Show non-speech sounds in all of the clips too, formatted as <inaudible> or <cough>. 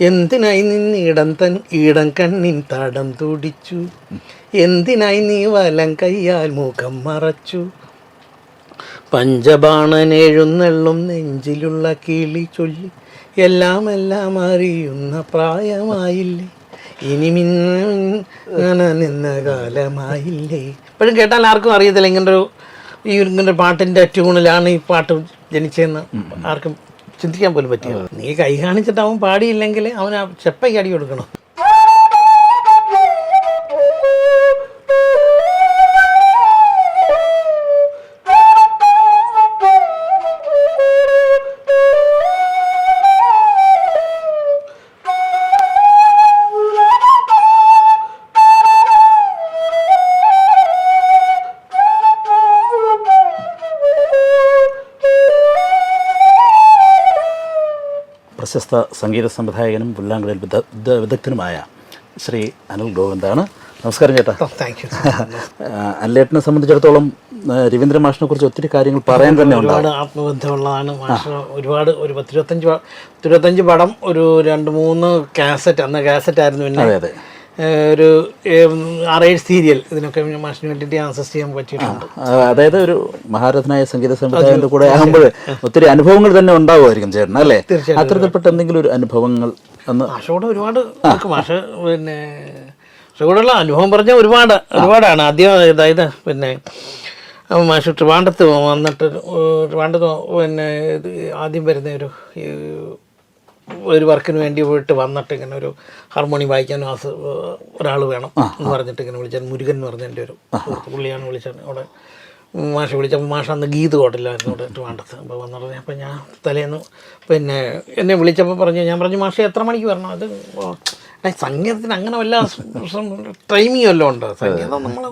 എന്തിനായി നിന്നിടം തൻ ഈടം കണ്ണിൻ താടം തുടിച്ചു? എന്തിനായി നീ വലം കയ്യാൽ മുഖം മറച്ചു? പഞ്ചബാണൻ എഴുന്നള്ളും നെഞ്ചിലുള്ള കിളി ചൊല്ലി. എല്ലാം എല്ലാം അറിയുന്ന പ്രായമായില്ലേ? ഇനി മിന്ന നിന്ന കാലമായില്ലേ? ഇപ്പോഴും കേട്ടാൽ ആർക്കും അറിയത്തില്ല. ഇങ്ങനൊരു ഒരു ഈ ഇങ്ങനൊരു ഇങ്ങനെ പാട്ടിന്റെ ട്യൂണിലാണ് ഈ പാട്ട് ജനിച്ചതെന്ന്. ആർക്കും ചിന്തിക്കാൻ പോലും പറ്റില്ല. നീ കൈ കാണിച്ചിട്ട് അവൻ പാടിയില്ലെങ്കിൽ അവൻ ആ ചെപ്പയ്ക്ക് അടി കൊടുക്കണം. പ്രശസ്ത സംഗീത സംവിധായകനും പുല്ലാങ്കുഴൽ വിദ- വിദ- വിദഗ്ധനുമായ ശ്രീ അനിൽ ഗോവിന്ദാണ്. നമസ്കാരം ചേട്ടാ. താങ്ക് യു അനിലേട്ടനെ സംബന്ധിച്ചിടത്തോളം രവീന്ദ്ര മാഷിനെ കുറിച്ച് ഒത്തിരി കാര്യങ്ങൾ പറയാൻ തന്നെ ഒരുപാട് ആത്മബന്ധമുള്ളതാണ് മാഷ്. ഒരുപാട് ഒരു പത്തിരുപത്തഞ്ച് പത്തിരുപത്തഞ്ച് പടം ഒരു രണ്ട് മൂന്ന് കാസറ്റ് അന്ന് കാസറ്റ് ആയിരുന്നു പിന്നെ. അതെ അതെ. ഏഹ് ഒരു അറേഞ്ച് ആറേഴ് സീരിയൽ. ഇതിനൊക്കെ മാഷിന് വേണ്ടിയിട്ട് ആൻസസ് ചെയ്യാൻ പറ്റിയിട്ടുണ്ട്. അതായത് ഒരു മഹാരഥനായ സംഗീത സംവിധായകന്റെ കൂടെ ആകുമ്പോൾ ഒത്തിരി അനുഭവങ്ങൾ തന്നെ ഉണ്ടാവുമായിരിക്കും ചേട്ടൻ അല്ലേ. അത്തരത്തിൽപ്പെട്ട എന്തെങ്കിലും ഒരു അനുഭവങ്ങൾ എന്ന് മാഷോട് ഒരുപാട് മാഷ് പിന്നെ മാഷോടുള്ള അനുഭവം പറഞ്ഞാൽ ഒരുപാട് ഒരുപാടാണ്. ആദ്യം അതായത് പിന്നെ മാഷ് ട്രിവാണ്ടത്ത് വന്നിട്ട് ട്രിവാണ്ടത്ത് പിന്നെ ആദ്യം വരുന്ന ഒരു ഒരു വർക്കിന് വേണ്ടി പോയിട്ട് വന്നിട്ട് ഇങ്ങനെ ഒരു ഹാർമോണി വായിക്കാനും ആസ് ഒരാൾ വേണം എന്ന് പറഞ്ഞിട്ട് ഇങ്ങനെ വിളിച്ചാൽ മുരുകൻ എന്ന് പറഞ്ഞ എന്റെ ഒരു പുള്ളിയാണ് വിളിച്ചത്. അവിടെ മാഷ വിളിച്ചപ്പോൾ മാഷ അന്ന് ഗീത് കോട്ടില്ലായിരുന്നു ഇവിടെ ട്രിവാണ്ടത്ത് അപ്പോൾ വന്നിട്ട് അപ്പോൾ ഞാൻ തലേന്ന് പിന്നെ എന്നെ വിളിച്ചപ്പോൾ പറഞ്ഞു ഞാൻ പറഞ്ഞു മാഷ എത്ര മണിക്ക് വരണം? അത് സംഗീതത്തിന് അങ്ങനെ വല്ല ടൈമിങ് വല്ലതും ഉണ്ട്? സംഗീതം നമ്മൾ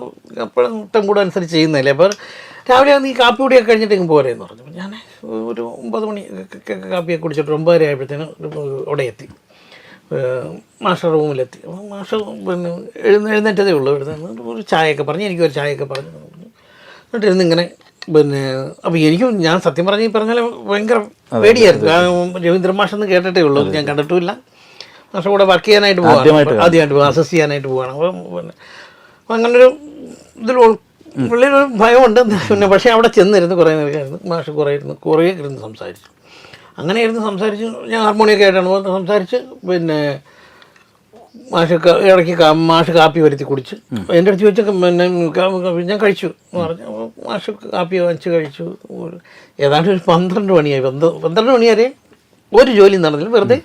എപ്പോഴും ഇഷ്ടം കൂടെ അനുസരിച്ച് ചെയ്യുന്നില്ലേ അപ്പോൾ രാവിലെ നീ കാപ്പി കൂടിയൊക്കെ കഴിഞ്ഞിട്ട് ഇങ്ങ് പോരെന്ന് പറഞ്ഞു. ഞാൻ ഒരു ഒമ്പത് മണി കാപ്പിയൊക്കെ കുടിച്ചിട്ട് ഒമ്പതര ആയപ്പോഴത്തേനും അവിടെ എത്തി. മാഷ റൂമിലെത്തി. അപ്പോൾ മാഷ പിന്നെ എഴുന്ന എഴുന്നേറ്റതേ ഉള്ളൂ. എഴുന്നേറ്റ് ഒരു ചായയൊക്കെ പറഞ്ഞ് എനിക്കൊരു ചായയൊക്കെ പറഞ്ഞു എന്നിട്ട് ഇരുന്ന് ഇങ്ങനെ പിന്നെ അപ്പോൾ എനിക്കും ഞാൻ സത്യം പറഞ്ഞ് പറഞ്ഞാൽ ഭയങ്കര പേടിയായിരുന്നു. രവീന്ദ്ര മാഷെന്ന് കേട്ടിട്ടേ ഉള്ളൂ. ഞാൻ കണ്ടിട്ടുമില്ല. മാഷ കൂടെ വർക്ക് ചെയ്യാനായിട്ട് പോകാം ആദ്യമായിട്ട് പോകാം അസസ് ചെയ്യാനായിട്ട് പോവാണ്. അപ്പം പിന്നെ അപ്പം അങ്ങനൊരു ഇതിൽ ഉള്ളിലൊരു ഭയമുണ്ട്. പിന്നെ പക്ഷേ അവിടെ ചെന്നിരുന്ന് കുറേ നേരമായിരുന്നു മാഷ് കുറേ ഇരുന്ന് കുറേ ഇരുന്ന് സംസാരിച്ചു. അങ്ങനെ ഇരുന്ന് സംസാരിച്ച് ഞാൻ ഹാർമോണിയൊക്കെ ആയിട്ടാണ് പോകുന്നത്. സംസാരിച്ച് പിന്നെ മാഷ് ഇടയ്ക്ക് മാഷ് കാപ്പി വരുത്തി കുടിച്ച്. എന്റെ അടുത്ത് ചോദിച്ച പിന്നെ ഞാൻ കഴിച്ചു എന്ന് പറഞ്ഞു. മാഷ് കാപ്പി വാങ്ങിച്ച് കഴിച്ചു. ഏതാണ്ട് ഒരു പന്ത്രണ്ട് മണിയായി. പന്ത്ര- പന്ത്രണ്ട് മണി വരെ ഒരു ജോലി നടന്നില്ല. വെറുതെ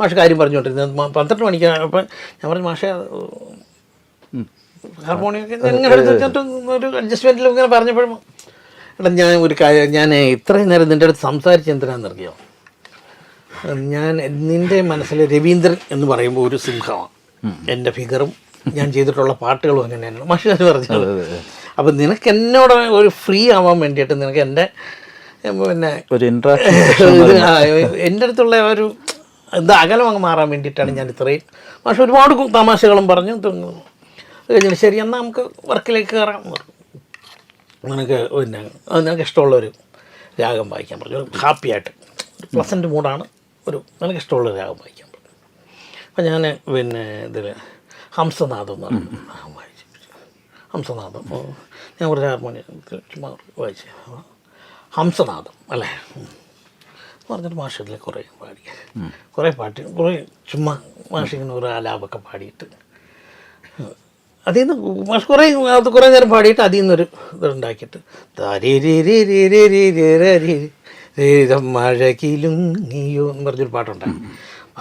മാഷ് കാര്യം പറഞ്ഞുകൊണ്ടിരുന്നത്. പന്ത്രണ്ട് മണിക്ക് അപ്പം ഞാൻ പറഞ്ഞു മാഷേ ഹാർമോണിയൊക്കെ ഇങ്ങനെ ഒരു ഇങ്ങനെ പറഞ്ഞപ്പോഴും എടാ ഞാൻ ഒരു കാര്യം ഞാൻ ഇത്രയും നേരം നിന്റെ അടുത്ത് സംസാരിച്ച് എന്തിനാണെന്നറിയോ? ഞാൻ നിന്റെ മനസ്സിൽ രവീന്ദ്രൻ എന്ന് പറയുമ്പോൾ ഒരു സിംഹമാണ്. എന്റെ ഫിഗറും ഞാൻ ചെയ്തിട്ടുള്ള പാട്ടുകളും അങ്ങനെയാണ്. മഷി ഞാൻ പറഞ്ഞത് അപ്പം നിനക്ക് എന്നോട് ഒരു ഫ്രീ ആവാൻ വേണ്ടിയിട്ട് നിനക്ക് എന്റെ പിന്നെ ഒരു എന്റെ അടുത്തുള്ള ഒരു എന്താ അകലം അങ്ങ് മാറാൻ വേണ്ടിയിട്ടാണ് ഞാൻ ഇത്രയും. പക്ഷെ ഒരുപാട് തമാശകളും പറഞ്ഞു അത് കഴിഞ്ഞിട്ട് ശരി എന്നാൽ നമുക്ക് വർക്കിലേക്ക് കയറാം. നിനക്ക് പിന്നെ അത് നിനക്ക് ഇഷ്ടമുള്ളൊരു രാഗം വായിക്കാൻ പറഞ്ഞു. ഒരു ഹാപ്പി ആയിട്ട്. ഒരു പ്ലസന്റ് മൂഡാണ് ഒരു നിനക്ക് ഇഷ്ടമുള്ള രാഗം വായിക്കാൻ പറഞ്ഞു. അപ്പം ഞാൻ പിന്നെ ഇതിൽ ഹംസനാഥം എന്ന് പറഞ്ഞു വായിച്ചു. ഹംസനാഥം ഞാൻ കുറച്ച് ഹാർമോണിയം ചുമ്മാ വായിച്ചു. ഹംസനാഥം അല്ലേ. എന്ന് പറഞ്ഞിട്ട് മാഷത്തിൽ കുറേ പാടി. കുറേ പാട്ട്. കുറേ ചുമ്മാ മാഷിങ്ങനെ ഒരു ആലാപൊക്കെ പാടിയിട്ട് അതിൽ നിന്ന് പക്ഷെ കുറേ അത് കുറേ നേരം പാടിയിട്ട് അതിൽ നിന്നൊരു ഇതുണ്ടാക്കിയിട്ട് മഴകിലും നീയോ എന്ന് പറഞ്ഞൊരു പാട്ടുണ്ടാകും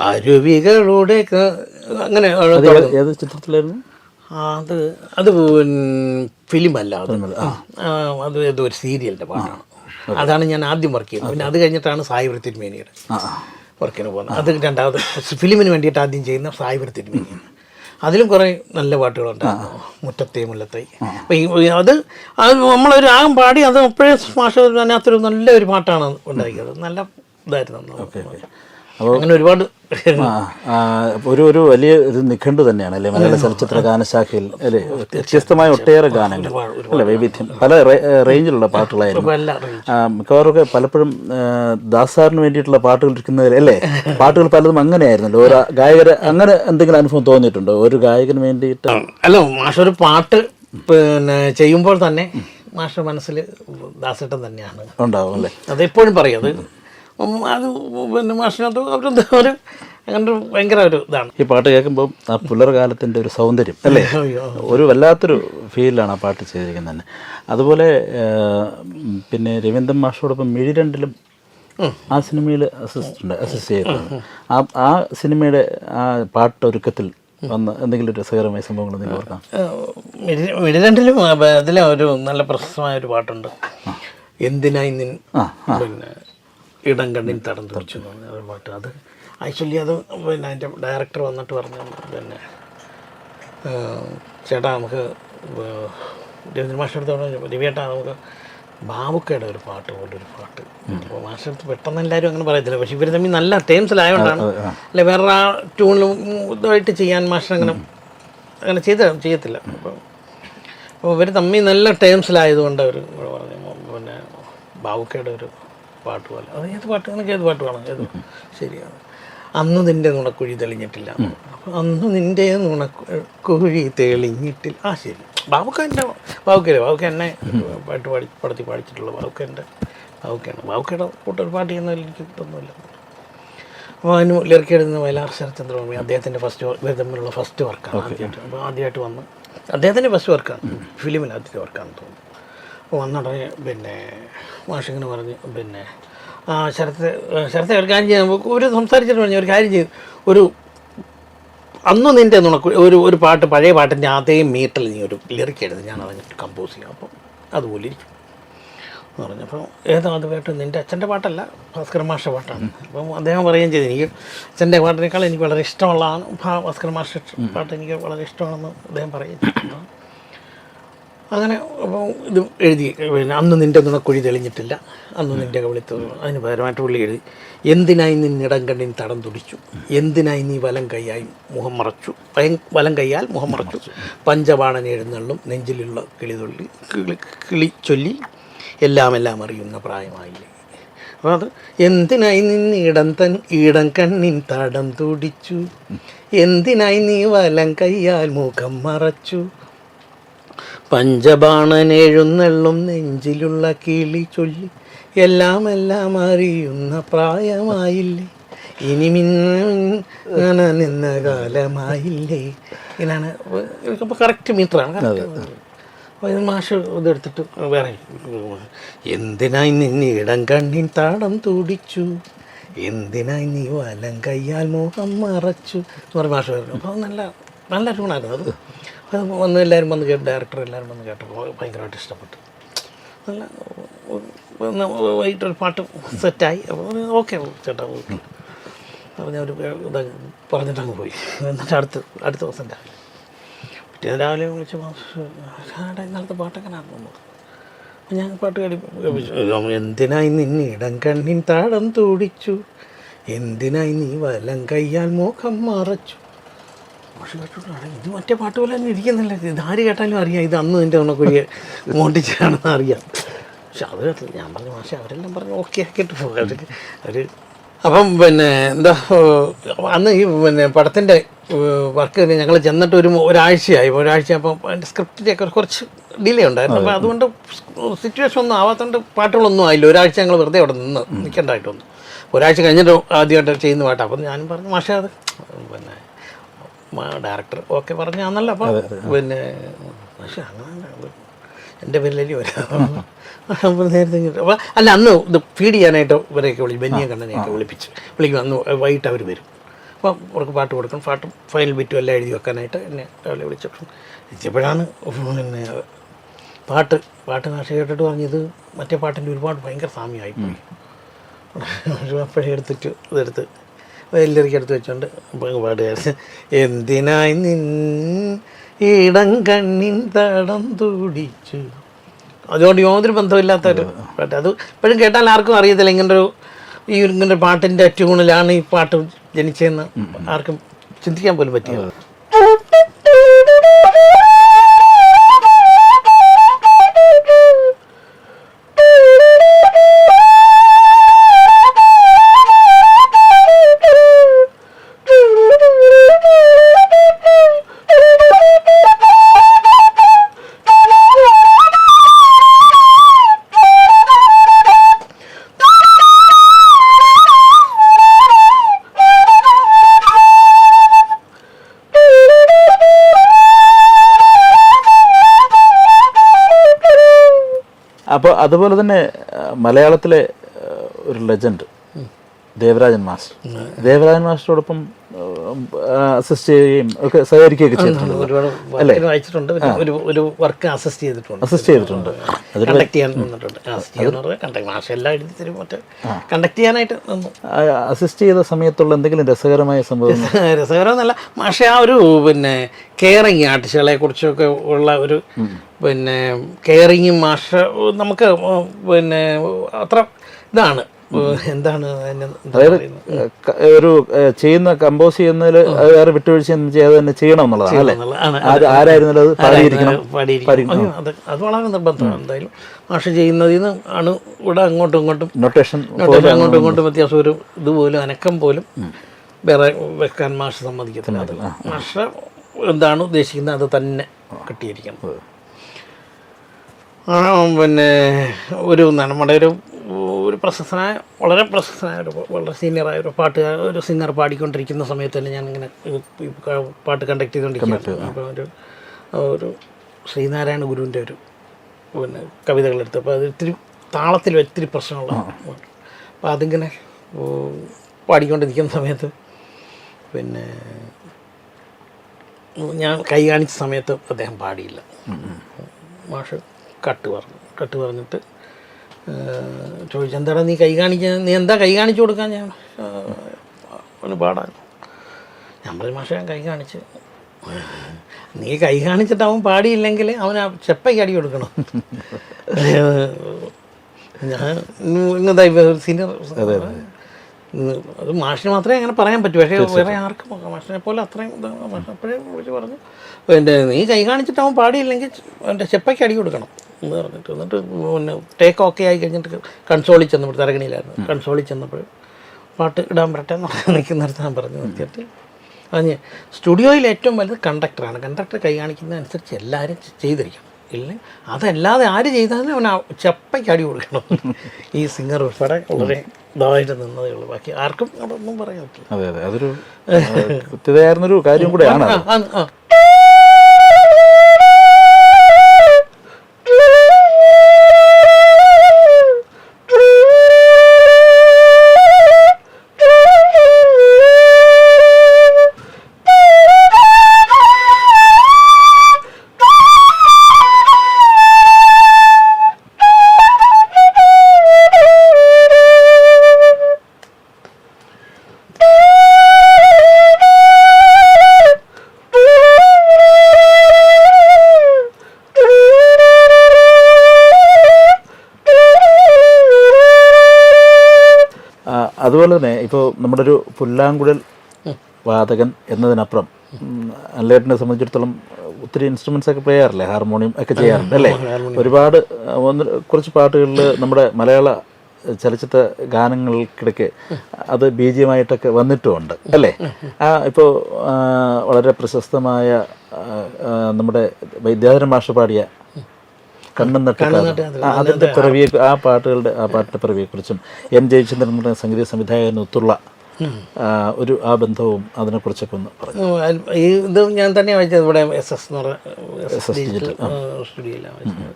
അരുവികളുടെ അങ്ങനെ ഏത് ചിത്രത്തിലായിരുന്നു അത് അത് ഫിലിം അല്ല അത് അത് ഏതോ ഒരു സീരിയലിന്റെ പാട്ടാണ് അതാണ് ഞാൻ ആദ്യം വർക്ക് ചെയ്യുന്നത് പിന്നെ അത് കഴിഞ്ഞിട്ടാണ് സായി വൃത്തിരുമേനിയുടെ വർക്കിന് പോകുന്നത് അത് രണ്ടാമത് ഫിലിമിന് വേണ്ടിയിട്ട് ആദ്യം ചെയ്യുന്ന സായി വൃത്തിരുമേനിയാണ് അതിലും കുറേ നല്ല പാട്ടുകളുണ്ട്. മുറ്റത്തെ മുല്ലത്തൈ. അപ്പോൾ ഈ അത് അത് നമ്മളൊരു രാഗം പാടി അത് അപ്പോഴേ മാഷ അതിനകത്തൊരു നല്ലൊരു പാട്ടാണ് ഉണ്ടാക്കിയത്. നല്ല ഇതായിരുന്നു അന്ന്. അങ്ങനെ ഒരുപാട് ഒരു ഒരു വലിയ ഒരു നിഘണ്ടു തന്നെയാണ് അല്ലേ? മലയാള ചലച്ചിത്ര ഗാനശാഖയിൽ അല്ലേ? വ്യത്യസ്തമായ ഒട്ടേറെ ഗാനങ്ങൾ അല്ലേ? വൈവിധ്യം. പല റേഞ്ചിലുള്ള പാട്ടുകളായിരുന്നു. എല്ലാം ആ, മിക്കവാറും പലപ്പോഴും ദാസാറിന് വേണ്ടിയിട്ടുള്ള പാട്ടുകൾ ഇരിക്കുന്നതിൽ അല്ലേ? പാട്ടുകൾ പലതും അങ്ങനെയായിരുന്നല്ലോ. ഒരു ഗായകരെ അങ്ങനെ എന്തെങ്കിലും അനുഭവം തോന്നിയിട്ടുണ്ടോ? ഒരു ഗായകന് വേണ്ടിയിട്ട്? അല്ല മാഷ ഒരു പാട്ട് പിന്നെ ചെയ്യുമ്പോൾ തന്നെ മാഷ മനസ്സിൽ ദാസേട്ടൻ തന്നെയാണ്. ഉണ്ടാവും അല്ലേ? അതെപ്പോഴും പറയും അത് അത് പിന്നെ മാഷിനകത്ത് അവരെന്താ ഒരു അങ്ങനെ ഒരു ഭയങ്കര ഒരു ഇതാണ്. ഈ പാട്ട് കേൾക്കുമ്പോൾ ആ പുലർകാലത്തിന്റെ ഒരു സൗന്ദര്യം അല്ലേ? <laughs> ഒരു വല്ലാത്തൊരു ഫീലാണ് ആ പാട്ട് ചെയ്തിരിക്കുന്നത് തന്നെ. അതുപോലെ പിന്നെ രവീന്ദ്രൻ മാഷോടൊപ്പം മിഴിരണ്ടിലും ആ സിനിമയിൽ അസിസ്റ്റ് അസിസ്റ്റ് ചെയ്തിട്ടുണ്ട്. ആ ആ സിനിമയുടെ ആ പാട്ടൊരുക്കത്തിൽ വന്ന എന്തെങ്കിലും ഒരു രസകരമായ സംഭവങ്ങൾ നിങ്ങൾ ഓർക്കാം? മിഡിരണ്ടിലും അതിലെ ഒരു നല്ല പ്രശസ്തമായ ഒരു പാട്ടുണ്ട്. എന്തിനായി നിൻ പിന്നെ ഇടം കണ്ണിൻ തടം തുറച്ചു ഒരു പാട്ട്. അത് ആക്ച്വലി അത് പിന്നെ അതിന്റെ ഡയറക്ടർ വന്നിട്ട് പറഞ്ഞു പിന്നെ ചേട്ടാ നമുക്ക് രവീന്ദ്ര മാഷടുത്ത് പറഞ്ഞു രവിയേട്ടാ നമുക്ക് ബാബുക്കയുടെ ഒരു പാട്ട് പോലെ ഒരു പാട്ട്. അപ്പോൾ മാഷടുത്ത് പെട്ടെന്ന് എല്ലാവരും അങ്ങനെ പറയത്തില്ല. പക്ഷെ ഇവർ തമ്മിൽ നല്ല ടേംസിലായതുകൊണ്ടാണ് അല്ലെ വേറെ ആ. ട്യൂണിലും ഇതായിട്ട് ചെയ്യാൻ മാഷങ്ങനെ അങ്ങനെ ചെയ്ത ചെയ്യത്തില്ല. അപ്പോൾ അപ്പോൾ ഇവർ തമ്മിൽ നല്ല ടേംസിലായതുകൊണ്ട് അവർ പറഞ്ഞു പിന്നെ ബാബുക്കയുടെ ഒരു പാട്ട് പോലെ അത് ഏത് പാട്ട് നിനക്ക് ഏത് പാട്ട് വേണം ഏത് ശരിയാണ്. അന്ന് നിന്റെ നുണക്കുഴി തെളിഞ്ഞിട്ടില്ല. അപ്പോൾ അന്ന് നിന്റെ നുണക്കുഴി തെളിഞ്ഞിട്ടില്ല. ആ ശരി. ബാബുക്ക എന്റെ ബാബുക്കല്ലേ? ബാബുക്ക എന്നെ പാട്ട് പാടി പടത്തി പാടിച്ചിട്ടുള്ള ബാബുക്ക എന്റെ ബാബുക്കയാണ്. ബാബുക്കയുടെ കൂട്ടൊരു പാട്ട് ചെയ്യുന്നതിൽ എനിക്ക് ഇതൊന്നുമില്ല. അപ്പോൾ അതിന് ലിറിക്ക് എഴുതുന്ന വയലാർ അദ്ദേഹത്തിന്റെ ഫസ്റ്റ് ഇവർ തമ്മിലുള്ള ഫസ്റ്റ് വർക്കാണ് ആദ്യമായിട്ട്. അപ്പോൾ ആദ്യമായിട്ട് വന്ന് അദ്ദേഹത്തിന്റെ ഫസ്റ്റ് വർക്കാണ് ഫിലിമിൽ ആദ്യത്തെ വർക്കാണെന്ന് തോന്നുന്നു. വന്നുടനെ പിന്നെ മാഷിങ്ങനെ പറഞ്ഞു പിന്നെ ശരത്ത് ശരത്തെ ഒരു കാര്യം ചെയ്യാൻ ഒരു സംസാരിച്ചിട്ട് പറഞ്ഞു ഒരു കാര്യം ചെയ്തു ഒരു അന്ന് നിന്റെ നുണക്ക് ഒരു ഒരു പാട്ട് പഴയ പാട്ടിന്റെ അതേ മീറ്ററിൽ നീ ഒരു ലിറിക്ക് എഴുതി. ഞാൻ അതങ്ങ് കമ്പോസ് ചെയ്യാം. അപ്പം അതുപോലെ ഇരിക്കും. എന്ന് പറഞ്ഞു അപ്പോൾ ഏതോ അത് കേട്ട്? നിന്റെ അച്ഛന്റെ പാട്ടല്ല ഭാസ്കര മാഷ പാട്ടാണ്. അപ്പം അദ്ദേഹം പറയുകയും ചെയ്തു എനിക്ക് അച്ഛന്റെ പാട്ടിനേക്കാൾ എനിക്ക് വളരെ ഇഷ്ടമുള്ളതാണ് ഭാസ്കർ മാഷ പാട്ട് എനിക്ക് വളരെ ഇഷ്ടമാണെന്ന് അദ്ദേഹം പറയും. അങ്ങനെ ഇത് എഴുതി പിന്നെ അന്ന് നിന്റെ നുണക്കുഴി തെളിഞ്ഞിട്ടില്ല. അന്ന് നിന്റെ കവിളിത്ത് അതിന് പകരമായിട്ട് പുള്ളി എഴുതി. എന്തിനായി നിന്നിടം കണ്ണിൻ തടം തുടിച്ചു? എന്തിനായി നീ വലം കൈയായി മുഖം മറച്ചു? വലം കൈയാൽ മുഖം മറച്ചു. പഞ്ചബാണൻ എഴുന്നള്ളും നെഞ്ചിലുള്ള കിളിതുള്ളി കിളി കിളി ചൊല്ലി എല്ലാം എല്ലാം അറിയുന്ന പ്രായമായില്ലേ. അപ്പോൾ അത് എന്തിനായി നിന്ന് ഇടം തൻ ഇടം കണ്ണിൻ തടം തുടിച്ചു? എന്തിനായി നീ വലം കൈയാൽ മുഖം മറച്ചു? പഞ്ചബാണൻ എഴുന്നള്ളും നെഞ്ചിലുള്ള കിളി ചൊല്ലി. എല്ലാം എല്ലാം അറിയുന്ന പ്രായമായില്ലേ. ഇനി മിന്ന നിന്ന കാലമായില്ലേ. ഇങ്ങനെയാണ്. ഇപ്പോൾ കറക്റ്റ് മീറ്ററാണ് അപ്പോൾ ഇത് മാഷ് ഇതെടുത്തിട്ട് വേറെ എന്തിനായി നിന്നെ ഇടം കണ്ണിൻ താടം തുടിച്ചു? എന്തിനായി നീ വലം കയ്യാൽ മോഹം മറച്ചു? എന്ന് പറഞ്ഞ മാഷ് പറഞ്ഞു. അപ്പോൾ നല്ല നല്ല ട്യൂണായിരുന്നു അത് അത് വന്ന് എല്ലാവരും വന്ന് കേട്ട് ഡയറക്ടർ എല്ലാവരും വന്ന് കേട്ടപ്പോൾ ഭയങ്കരമായിട്ട് ഇഷ്ടപ്പെട്ടു. നല്ല വൈകിട്ടൊരു പാട്ട് സെറ്റായി അപ്പോൾ ഓക്കെ ചേട്ടാ ഓക്കെ. അപ്പോൾ ഞാൻ ഒരു ഇത് പറഞ്ഞിട്ടങ്ങ് പോയി. എന്നിട്ട് അടുത്ത് അടുത്ത ദിവസം രാവിലെ. പിറ്റേന്ന് രാവിലെ വിളിച്ച് ആടാ ഇന്നലത്തെ പാട്ടൊക്കെ നടന്നു അപ്പം ഞാൻ പാട്ട് കേടി എന്തിനായി നിന്നെ ഇടം കണ്ണിൻ താടം തുടിച്ചു? എന്തിനായി നീ വലം കയ്യാൽ മുഖം മറച്ചു? പക്ഷെ കേട്ടോടാ ഇത് മറ്റേ പാട്ട് പോലെ തന്നെ ഇരിക്കുന്നില്ല. ഇത് ആര് കേട്ടാലും അറിയാം. ഇത് അന്ന് നിന്റെ ഉണക്കുഴിയെ മോണ്ടിച്ചാണെന്ന് അറിയാം. പക്ഷെ അത് ഞാൻ പറഞ്ഞു പക്ഷേ അവരെല്ലാം പറഞ്ഞു ഓക്കെ ആക്കിയിട്ട് പോകും അവർക്ക് അവർ അപ്പം പിന്നെ എന്താ അന്ന് ഈ പിന്നെ പടത്തിന്റെ വർക്ക് ഞങ്ങൾ ചെന്നിട്ട് ഒരു ഒരാഴ്ചയായി. ഒരാഴ്ച അപ്പം അതിന്റെ സ്ക്രിപ്റ്റിന്റെയൊക്കെ കുറച്ച് ഡിലേ ഉണ്ടായിരുന്നു. അപ്പം അതുകൊണ്ട് സിറ്റുവേഷൻ ഒന്നും ആവാത്തതുകൊണ്ട് പാട്ടുകളൊന്നും ആയില്ല. ഒരാഴ്ച ഞങ്ങൾ വെറുതെ അവിടെ നിന്ന് നിൽക്കേണ്ടതായിട്ട് വന്നു ഒരാഴ്ച കഴിഞ്ഞിട്ട് ആദ്യമായിട്ട് ചെയ്യുന്ന പാട്ടാണ് അപ്പം ഞാനും പറഞ്ഞു മാഷേ അത് പിന്നെ ഡയറക്ടർ ഓക്കെ പറഞ്ഞാന്നല്ല അപ്പം. പിന്നെ പക്ഷെ അങ്ങനെ എന്റെ പേരിലല്ലേ വരാം. നേരത്തെ അപ്പം അല്ല അന്ന് ഇത് ഫീഡ് ചെയ്യാനായിട്ട് ഇവരെയൊക്കെ വിളി ബെന്നിയ കണ്ണനെയൊക്കെ വിളിപ്പിച്ച്. വിളിക്കും അന്ന് വൈകിട്ട് അവർ വരും. അപ്പം അവർക്ക് പാട്ട് കൊടുക്കും പാട്ട് ഫൈനൽ ബിറ്റും എല്ലാം എഴുതി വെക്കാനായിട്ട് എന്നെ രാവിലെ വിളിച്ചപ്പോൾ എത്തിയപ്പോഴാണ് പിന്നെ പാട്ട് പാട്ട് ഭാഷ കേട്ടിട്ട് പറഞ്ഞത് മറ്റേ പാട്ടിന്റെ ഒരുപാട് ഭയങ്കര സാമ്യമായി അപ്പോഴേ എടുത്തിട്ട് ഇതെടുത്ത് വലിയറിക്ക് എടുത്ത് വെച്ചോണ്ട് പാടുകാരൻ എന്തിനായി നിൻ ഇടം കണ്ണിൻ തടം തുടിച്ചു? അതുകൊണ്ട് യാതൊരു ബന്ധമില്ലാത്ത ഒരു പാട്ട്. അത് ഇപ്പോഴും കേട്ടാൽ ആർക്കും അറിയത്തില്ല ഇങ്ങനെ ഒരു ഈ ഇങ്ങനെ പാട്ടിന്റെ ട്യൂണിലാണ് ഈ പാട്ട് ജനിച്ചതെന്ന് ആർക്കും ചിന്തിക്കാൻ പോലും പറ്റില്ല. അപ്പോൾ അതുപോലെ തന്നെ മലയാളത്തിലെ ഒരു ലെജൻഡ് ദേവരാജൻ മാസ്റ്റർ. ദേവരാജൻ മാസ്റ്ററോടൊപ്പം അസിസ്റ്റ് ചെയ്യുകയും ഒക്കെ സഹകരിക്കുകയൊക്കെ ചെയ്തിട്ടുണ്ട്. ഒരുപാട് വർക്കിന് വായിച്ചിട്ടുണ്ട്. ഒരു ഒരു വർക്ക് അസിസ്റ്റ് ചെയ്തിട്ടുണ്ട്. അസിസ്റ്റ് ചെയ്തിട്ടുണ്ട്. കണ്ടക്ട് ചെയ്യാൻ നിന്നിട്ടുണ്ട്. അസിസ്റ്റ് ചെയ്യാന്ന് പറഞ്ഞാൽ കണ്ടക്ട് മാഷ എല്ലാം എഴുതി തരും. മറ്റേ കണ്ടക്ട് ചെയ്യാനായിട്ട് നിന്നു. അസിസ്റ്റ് ചെയ്ത സമയത്തുള്ള എന്തെങ്കിലും രസകരമായ സംഭവം <laughs> രസകരമെന്നല്ല. പക്ഷേ ആ ഒരു പിന്നെ കെയറിങ് ആർട്ടിസ്റ്റുകളെ കുറിച്ചൊക്കെ ഉള്ള ഒരു പിന്നെ കെയറിങ് മാഷ നമുക്ക് പിന്നെ അത്ര ഇതാണ്. എന്താണ് അതായത്? ഒരു ചെയ്യുന്ന കമ്പോസ് ചെയ്യുന്നതിൽ അത് വേറെ വിട്ടുവീഴ്ച ചെയ്യാതെ തന്നെ ചെയ്യണം എന്നുള്ളതാണ് അല്ലേ? എന്നുള്ളതാണ്. ആരായിരുന്നാലും അത് പാടിയിരിക്കണം. അത് അത് വളരെ നിർബന്ധമാണ് എന്തായാലും. ഭാഷ ചെയ്യുന്നതിൽ നിന്ന് ആണ് ഇവിടെ അങ്ങോട്ടും ഇങ്ങോട്ടും നൊട്ടേഷൻ അങ്ങോട്ടും ഇങ്ങോട്ടും വ്യത്യാസം ഒരു ഇതുപോലും അനക്കം പോലും വേറെ വെക്കാൻ മാഷ സമ്മതിക്കത്തില്ല. അത് മാഷ എന്താണ് ഉദ്ദേശിക്കുന്നത് അത് തന്നെ കിട്ടിയിരിക്കണം. പിന്നെ ഒരു നമ്മുടെ ഒരു ഒരു പ്രശസ്തനായ വളരെ പ്രശസ്തനായ ഒരു വളരെ സീനിയറായ ഒരു പാട്ടുകാർ ഒരു സിംഗർ പാടിക്കൊണ്ടിരിക്കുന്ന സമയത്ത് തന്നെ ക- പാട്ട് കണ്ടക്ട് ചെയ്തുകൊണ്ടിരിക്കുകയാണ്. അപ്പോൾ ഒരു ഒരു ശ്രീനാരായണ ഗുരുവിന്റെ ഒരു പിന്നെ കവിതകളെടുത്ത്. അപ്പോൾ അത് ഇത്തിരി താളത്തിൽ ഒത്തിരി പ്രശ്നമുള്ള അപ്പോൾ അതിങ്ങനെ പാടിക്കൊണ്ടിരിക്കുന്ന സമയത്ത് പിന്നെ ഞാൻ കൈ കാണിച്ച സമയത്ത് അദ്ദേഹം പാടിയില്ല. മാഷ് കട്ട് പറഞ്ഞു. കട്ട് പറഞ്ഞിട്ട് ചോദിച്ചു എന്താടാ നീ കൈ കാണിക്ക നീ എന്താ കൈ കാണിച്ചു കൊടുക്കാൻ ഞാൻ? ഒന്ന് പാടാൻ. ഞാൻ പറഞ്ഞു മാഷെ ഞാൻ കൈ കാണിച്ച്. നീ കൈ കാണിച്ചിട്ട് അവൻ പാടിയില്ലെങ്കിൽ അവൻ ആ ചെപ്പയ്ക്ക് അടി കൊടുക്കണം. <laughs> ഞാൻ ഇങ്ങനത്തെ സീനിയർ അത് മാഷിന് മാത്രമേ അങ്ങനെ പറയാൻ പറ്റൂ. പക്ഷേ വേറെ ആർക്കും മാഷിനെ പോലെ അത്രയും അപ്പോഴേ വിളിച്ച് പറഞ്ഞു. എന്റെ നീ കൈ കാണിച്ചിട്ട് അവൻ പാടിയില്ലെങ്കിൽ എന്റെ ചെപ്പയ്ക്ക് അടി കൊടുക്കണം എന്ന് പറഞ്ഞിട്ട്. എന്നിട്ട് പിന്നെ ടേക്ക് ഓക്കെ ആയി കഴിഞ്ഞിട്ട് കൺസോളിൽ ചെന്നപ്പോൾ തരകണിയിലായിരുന്നു. കൺസോളിൽ ചെന്നപ്പോൾ പാട്ട് ഇടാൻ പറ്റാൻ എന്ന് നിൽക്കുന്നിടത്ത് ഞാൻ പറഞ്ഞു നിർത്തിയിട്ട്. അതിന് സ്റ്റുഡിയോയിൽ ഏറ്റവും വലുത് കണ്ടക്ടറാണ് കണ്ടക്ടർ കൈ കാണിക്കുന്നതനുസരിച്ച് എല്ലാവരും ചെയ്തിരിക്കണം. ഇല്ലെങ്കിൽ അതല്ലാതെ ആര് ചെയ്താലും അവൻ ചെപ്പയ്ക്ക് അടി കൊടുക്കണം. ഈ സിംഗർ ഉൾപ്പെടെ വളരെ ഇതായിട്ട് നിന്നതേ ഉള്ളൂ. ബാക്കി ആർക്കും അതൊന്നും പറയാൻ പറ്റില്ല. അതെ അതെ. അതൊരു ഏഹ്, കൃത്യതയായിരുന്നൊരു കാര്യം കൂടെയാണ് അതുപോലെ തന്നെ ഇപ്പോൾ നമ്മുടെ ഒരു പുല്ലാങ്കുഴൽ വാതകൻ എന്നതിനപ്പുറം അല്ലേട്ടിനെ സംബന്ധിച്ചിടത്തോളം ഒത്തിരി ഇൻസ്ട്രുമെന്റ്സ് ഒക്കെ പ്ലേ ചെയ്യാറില്ലേ? ഹാർമോണിയം ഒക്കെ ചെയ്യാറുണ്ട് അല്ലേ? ഒരുപാട് ഒന്ന് കുറച്ച് പാട്ടുകളിൽ നമ്മുടെ മലയാള ചലച്ചിത്ര ഗാനങ്ങൾക്കിടയ്ക്ക് അത് ബീജിയമായിട്ടൊക്കെ വന്നിട്ടുമുണ്ട് അല്ലേ? ആ ഇപ്പോൾ വളരെ പ്രശസ്തമായ നമ്മുടെ വൈദ്യാധരൻ മാഷ പാടിയ അതിന്റെ പിറവിയെ ആ പാട്ടുകളുടെ ആ പാട്ടിന്റെ പിറവിയെ കുറിച്ചും എം ജയചന്ദ്രൻ എന്ന് സംഗീത സംവിധായകനൊത്തുള്ള ഒരു ആ ബന്ധവും അതിനെ കുറിച്ചൊക്കെ ഒന്ന് പറഞ്ഞു ഇത് ഞാൻ തന്നെ വായിച്ചത് ഇവിടെ എസ് എസ് എന്ന് പറഞ്ഞ സ്റ്റുഡിയോയിലാണ് വായിച്ചത്.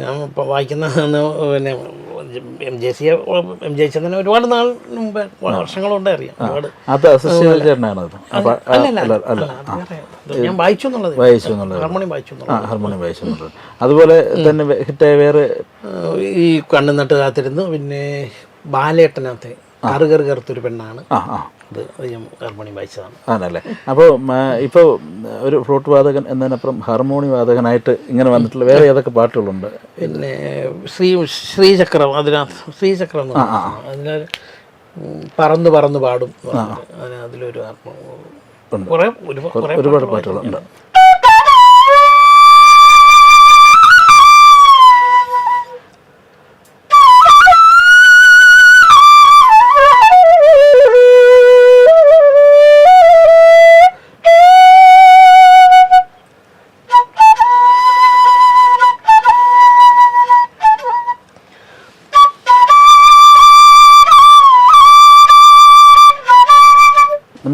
ഞാൻ ഇപ്പോൾ വായിക്കുന്ന പിന്നെ എം ജെ സിയെ എം ജെ സി തന്നെ ഒരുപാട് നാൾ മുമ്പ് വർഷങ്ങളുണ്ട് അറിയാം. ഒരുപാട് ഞാൻ വായിച്ചു എന്നുള്ളത്. വായിച്ചു എന്നുള്ളത്. ഹാർമോണിയം വായിച്ചു ഹാർമോണിയം വായിച്ചു അതുപോലെ തന്നെ ഹിറ്റായ വേറെ ഈ കണ്ണു നട്ട് കാത്തിരുന്നു. പിന്നെ ബാലേട്ടനകത്തെ കറുകറ് കറുത്തൊരു പെണ്ണാണ്. ഇത് ഹാർമോണി വായിച്ചതാണ് ആണല്ലേ? അപ്പോൾ ഇപ്പോൾ ഒരു ഫ്ലൂട്ട് വാദകൻ എന്നതിനപ്പുറം ഹാർമോണി വാദകനായിട്ട് ഇങ്ങനെ വന്നിട്ടുള്ള വേറെ ഏതൊക്കെ പാട്ടുകളുണ്ട്? പിന്നെ ശ്രീ ശ്രീചക്രം അതിനകത്ത് ശ്രീചക്രം അതിനൊരു പറന്ന് പറന്ന് പാടും. അതിലൊരു കുറേ ഒരുപാട് പാട്ടുകളുണ്ട്.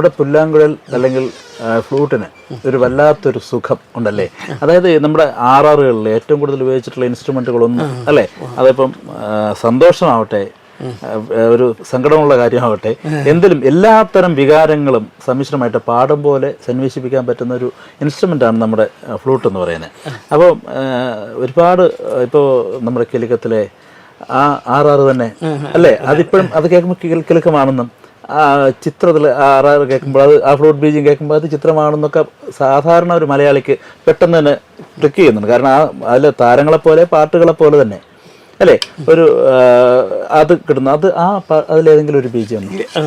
നമ്മുടെ പുല്ലാങ്കുഴൽ അല്ലെങ്കിൽ ഫ്ലൂട്ടിന് ഒരു വല്ലാത്തൊരു സുഖം ഉണ്ടല്ലേ? അതായത് നമ്മുടെ ആറാറുകളിൽ ഏറ്റവും കൂടുതൽ ഉപയോഗിച്ചിട്ടുള്ള ഇൻസ്ട്രുമെന്റുകളൊന്നും അല്ലേ? അതിപ്പം സന്തോഷമാവട്ടെ ഒരു സങ്കടമുള്ള കാര്യമാവട്ടെ എന്തിലും എല്ലാത്തരം വികാരങ്ങളും സമ്മിശ്രമായിട്ട് പാടും പോലെ സന്വേഷിപ്പിക്കാൻ പറ്റുന്ന ഒരു ഇൻസ്ട്രുമെന്റാണ് നമ്മുടെ ഫ്ലൂട്ട് എന്ന് പറയുന്നത്. അപ്പോൾ ഒരുപാട് ഇപ്പോൾ നമ്മുടെ കിലുക്കത്തിലെ ആ ആറാറ് തന്നെ അല്ലേ? അതിപ്പോഴും അത് കേൾക്കുമ്പോൾ കിലുക്കമാണെന്നും ചിത്രത്തിൽ ആറാറ് കേൾക്കുമ്പോൾ അത് ആ ഫ്ലൂട്ട് ബീജിങ് കേൾക്കുമ്പോൾ അത് ചിത്രമാണെന്നൊക്കെ സാധാരണ ഒരു മലയാളിക്ക് പെട്ടെന്ന് തന്നെ ക്ലിക്ക് ചെയ്യുന്നുണ്ട്. കാരണം ആ അതിലെ താരങ്ങളെപ്പോലെ പാട്ടുകളെപ്പോലെ പാട്ടുകളെ പോലെ തന്നെ. അല്ലേ? ഒരു അത് കിട്ടുന്നു. അത് ആ അതിലേതെങ്കിലും ഒരു ബീജം ഒന്ന് ആ,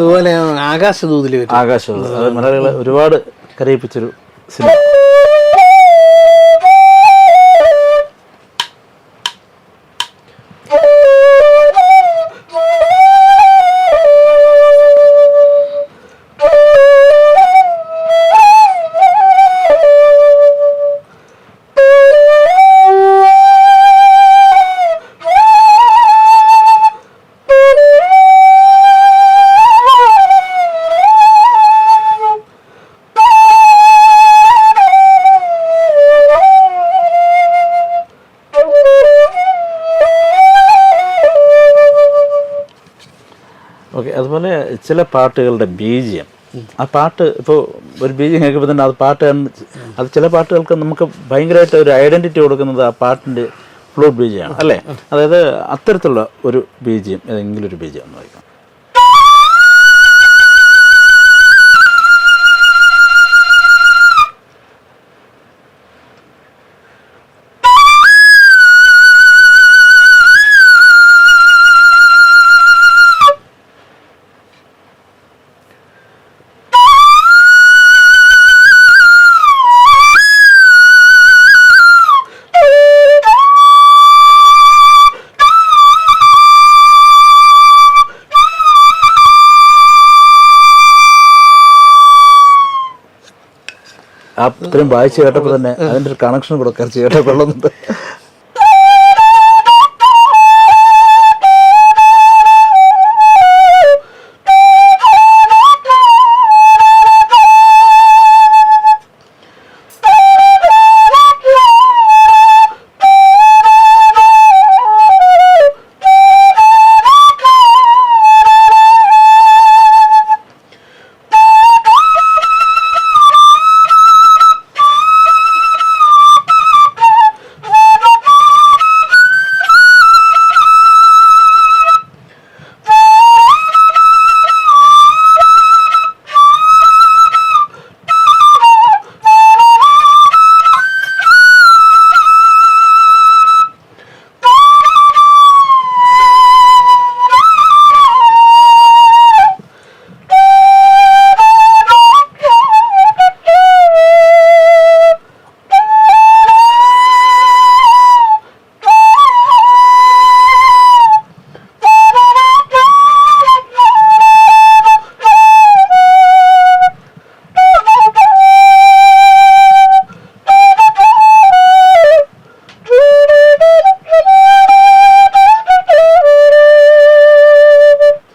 അതുപോലെ ആകാശദൂതിൽ ആകാശം മലയാളികളെ ഒരുപാട് കരയിപ്പിച്ചൊരു സിനിമ. ഓക്കെ അതുപോലെ ചില പാട്ടുകളുടെ ബീജിയം. ആ പാട്ട് ഇപ്പോൾ ഒരു ബീജിയം കേൾക്കുമ്പോൾ തന്നെ അത് പാട്ട് അത് ചില പാട്ടുകൾക്ക് നമുക്ക് ഭയങ്കരമായിട്ട് ഒരു ഐഡന്റിറ്റി കൊടുക്കുന്നത് ആ പാട്ടിന്റെ ഫ്ലൂട്ട് ബീജിയാണ് അല്ലേ? അതായത് അത്തരത്തിലുള്ള ഒരു ബീജിയം ഏതെങ്കിലും ഒരു ബീജിയം എന്ന് വായിക്കാം ഇത്രയും വായിച്ചു കേട്ടപ്പോൾ തന്നെ അതിന്റെ ഒരു കണക്ഷൻ കൂടെ ചെയ്യട്ടെ കൊള്ളുന്നുണ്ട്